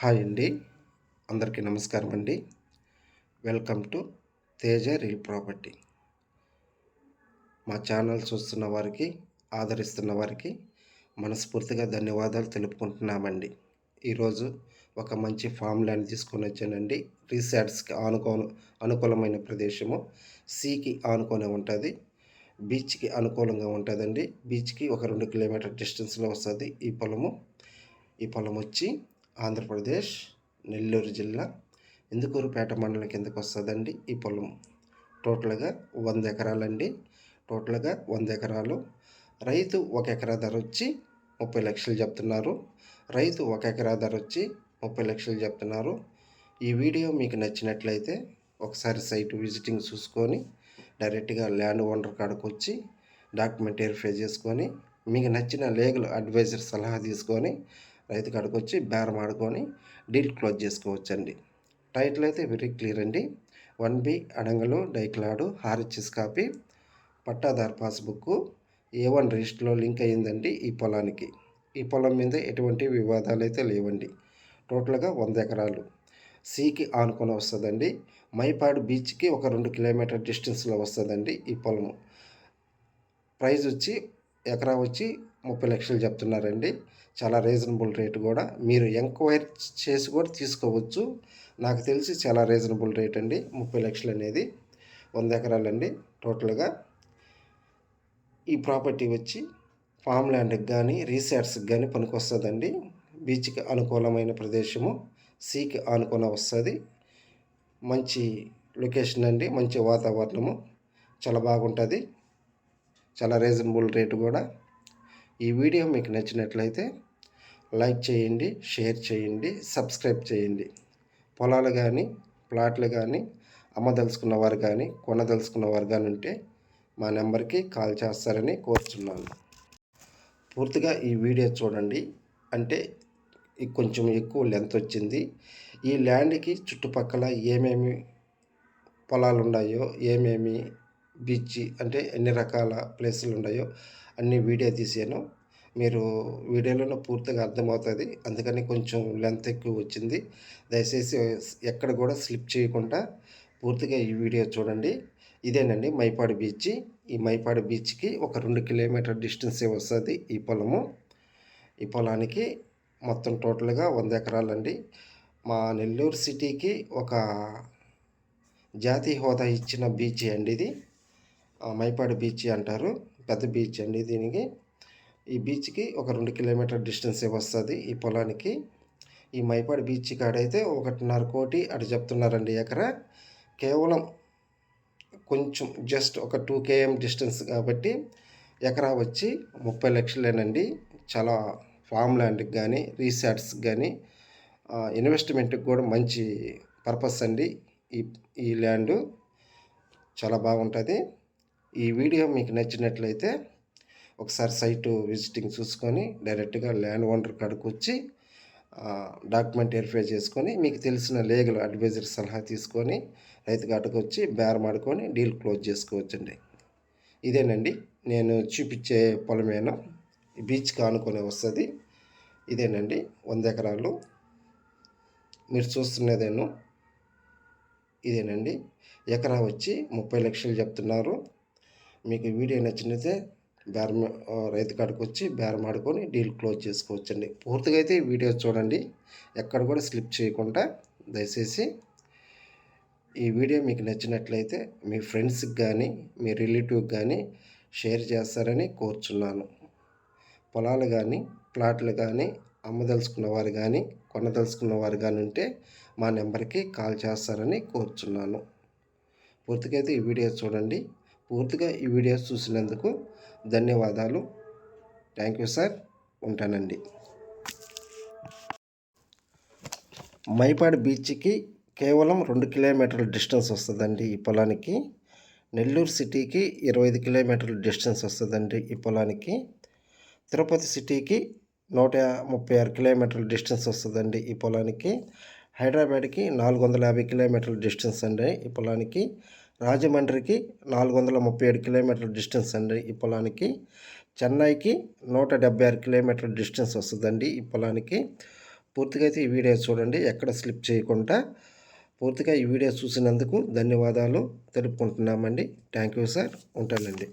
Hi అండి. అందరికీ నమస్కారం అండి. Welcome to Teja real property. మా ఛానల్ చూస్తున్న వారికి ఆదరిస్తున్న వారికి మనస్ఫూర్తిగా ధన్యవాదాలు తెలుపుకుంటున్నామండి. ఈరోజు ఒక మంచి ఫామ్ ల్యాండ్ తీసుకొని వచ్చానండి. రీసార్ట్స్కి ఆనుకో అనుకూలమైన ప్రదేశము. సీకి ఆనుకొని ఉంటుంది. బీచ్కి అనుకూలంగా ఉంటుందండి. బీచ్కి ఒక రెండు కిలోమీటర్ డిస్టెన్స్లో వస్తుంది ఈ పొలము. ఈ పొలం వచ్చి ఆంధ్రప్రదేశ్ నెల్లూరు జిల్లా ఇందుకూరుపేట మండలం కిందకు వస్తుందండి ఈ పొలం. టోటల్గా వంద ఎకరాలండి. టోటల్గా వంద ఎకరాలు. రైతు ఒక ఎకరా ధర వచ్చి ముప్పై లక్షలు చెప్తున్నారు. రైతు ఒక ఎకరా ధర వచ్చి ముప్పై లక్షలు చెప్తున్నారు. ఈ వీడియో మీకు నచ్చినట్లయితే ఒకసారి సైట్ విజిటింగ్ చూసుకొని డైరెక్ట్గా ల్యాండ్ ఓనర్ కాడకు వచ్చి డాక్యుమెంట్ వెరిఫై చేసుకొని మీకు నచ్చిన లీగల్ అడ్వైజర్ సలహా తీసుకొని రైతు కాడికి వచ్చి బేరం ఆడుకొని డీల్ క్లోజ్ చేసుకోవచ్చండి. టైటిల్ అయితే వెరీ క్లియర్ అండి. వన్ బి అడంగలు డైక్లాడు హార్హెచ్ఎస్ కాపీ పట్టాదారు పాస్బుక్ ఏ వన్ రిజిస్టర్లో లింక్ అయ్యిందండి ఈ పొలానికి. ఈ పొలం మీద ఎటువంటి వివాదాలు అయితే లేవండి. టోటల్గా వంద ఎకరాలు. సీకి ఆనుకొని వస్తుందండి. మైపాడు బీచ్కి ఒక రెండు కిలోమీటర్ డిస్టెన్స్లో వస్తుందండి ఈ పొలము. ప్రైజ్ వచ్చి ఎకరా వచ్చి ముప్పై లక్షలు చెప్తున్నారండి. చాలా రీజనబుల్ రేటు కూడా. మీరు ఎంక్వైరీ చేసి కూడా తీసుకోవచ్చు. నాకు తెలిసి చాలా రీజనబుల్ రేట్ అండి. ముప్పై లక్షలు అనేది వంద ఎకరాలండి టోటల్గా. ఈ ప్రాపర్టీ వచ్చి ఫామ్ ల్యాండ్కి కానీ రీసార్ట్స్కి కానీ పనికొస్తుందండి. బీచ్కి అనుకూలమైన ప్రదేశము. సీకి ఆనుకొని వస్తుంది. మంచి లొకేషన్ అండి. మంచి వాతావరణము. చాలా బాగుంటుంది. చాలా రీజనబుల్ రేటు కూడా. ఈ వీడియో మీకు నచ్చినట్లయితే లైక్ చేయండి షేర్ చేయండి సబ్స్క్రైబ్ చేయండి. పొలాలు కానీ ప్లాట్లు కానీ అమ్మదలుచుకున్న వారు కానీ కొనదలుచుకున్న వారు కానీ ఉంటే మా నెంబర్కి కాల్ చేస్తారని కోరుతున్నాను పూర్తిగా ఈ వీడియో చూడండి. అంటే కొంచెం ఎక్కువ లెంత్ వచ్చింది. ఈ ల్యాండ్కి చుట్టుపక్కల ఏమేమి పొలాలు ఉన్నాయో ఏమేమి బీచ్ అంటే ఎన్ని రకాల ప్లేసులు ఉన్నాయో అన్ని వీడియో తీసాను మీరు వీడియోలోనే పూర్తిగా అర్థమవుతుంది. అందుకని కొంచెం లెంత్ ఎక్కువ వచ్చింది. దయచేసి ఎక్కడ కూడా స్లిప్ చేయకుండా పూర్తిగా ఈ వీడియో చూడండి. ఇదేనండి మైపాడు బీచ్. ఈ మైపాడు బీచ్కి ఒక రెండు కిలోమీటర్ డిస్టెన్సే వస్తుంది ఈ పొలము. ఈ పొలానికి మొత్తం టోటల్గా వంద ఎకరాలండి. మా నెల్లూరు సిటీకి ఒక జాతీయ హోదా ఇచ్చిన బీచ్ అండి ఇది. మైపాడు బీచ్ అంటారు. పెద్ద బీచ్ అండి దీనికి. ఈ బీచ్కి ఒక రెండు కిలోమీటర్ డిస్టెన్సే వస్తుంది ఈ పొలానికి. ఈ మైపాడు బీచ్ కాడైతే ఒకటిన్నర కోటి అటు చెప్తున్నారండి ఎకరా. కేవలం కొంచెం జస్ట్ ఒక టూ కేఎం డిస్టెన్స్ కాబట్టి ఎకరా వచ్చి ముప్పై లక్షలేనండి. చాలా ఫామ్ ల్యాండ్కి కానీ రీసార్ట్స్కి కానీ ఇన్వెస్ట్మెంట్కి కూడా మంచి పర్పస్ అండి ఈ ఈ ల్యాండు. చాలా బాగుంటుంది. ఈ వీడియో మీకు నచ్చినట్లయితే ఒకసారి సైటు విజిటింగ్ చూసుకొని డైరెక్ట్గా ల్యాండ్ ఓనర్ కాడికి వచ్చి డాక్యుమెంట్ వెరిఫై చేసుకొని మీకు తెలిసిన లీగల్ అడ్వైజర్ సలహా తీసుకొని రైతు కాడికి వచ్చి బేరం ఆడుకొని డీల్ క్లోజ్ చేసుకోవచ్చండి. ఇదేనండి. నేను చూపించే పొలమేనా. బీచ్కి ఆనుకొని వస్తుంది. ఇదేనండి. వంద ఎకరాలు. మీరు చూస్తున్నదేను. ఇదేనండి. ఎకరా వచ్చి ముప్పై లక్షలు చెప్తున్నారు. మీకు వీడియో నచ్చినైతే బేరం రైతు కాడికి వచ్చి బేరం ఆడుకొని డీల్ క్లోజ్ చేసుకోవచ్చండి. పూర్తిగా అయితే వీడియో చూడండి. ఎక్కడ కూడా స్లిప్ చేయకుండా దయచేసి ఈ వీడియో మీకు నచ్చినట్లయితే మీ ఫ్రెండ్స్కి కానీ మీ రిలేటివ్కి కానీ షేర్ చేస్తారని కోరుచున్నాను. పొలాలు కానీ ప్లాట్లు కానీ అమ్మదలుచుకున్న వారు కానీ కొనదలుచుకున్న వారు కానీ ఉంటే మా నెంబర్కి కాల్ చేస్తారని కోరుచున్నాను. పూర్తిగా అయితే ఈ వీడియో చూడండి. పూర్తిగా ఈ వీడియో చూసినందుకు ధన్యవాదాలు. థ్యాంక్ యూ సార్ ఉంటానండి. మైపాడు బీచ్కి కేవలం రెండు కిలోమీటర్ల డిస్టెన్స్ వస్తుందండి ఈ పొలానికి. నెల్లూరు సిటీకి ఇరవై ఐదు కిలోమీటర్ల డిస్టెన్స్ వస్తుందండి ఈ పొలానికి. తిరుపతి సిటీకి నూట ముప్పై ఆరు కిలోమీటర్ల డిస్టెన్స్ వస్తుందండి ఈ పొలానికి. హైదరాబాద్కి నాలుగు వందల యాభై కిలోమీటర్ల డిస్టెన్స్ అండి ఈ పొలానికి. రాజమండ్రికి నాలుగు వందల ముప్పై ఏడు కిలోమీటర్ల డిస్టెన్స్ అండి ఈ పొలానికి. చెన్నైకి నూట డెబ్బై ఆరు కిలోమీటర్ల డిస్టెన్స్ వస్తుందండి ఈ పొలానికి. పూర్తిగా అయితే ఈ వీడియో చూడండి ఎక్కడ స్లిప్ చేయకుండా. పూర్తిగా ఈ వీడియో చూసినందుకు ధన్యవాదాలు తెలుపుకుంటున్నామండి. థ్యాంక్ యూ సార్ ఉంటానండి.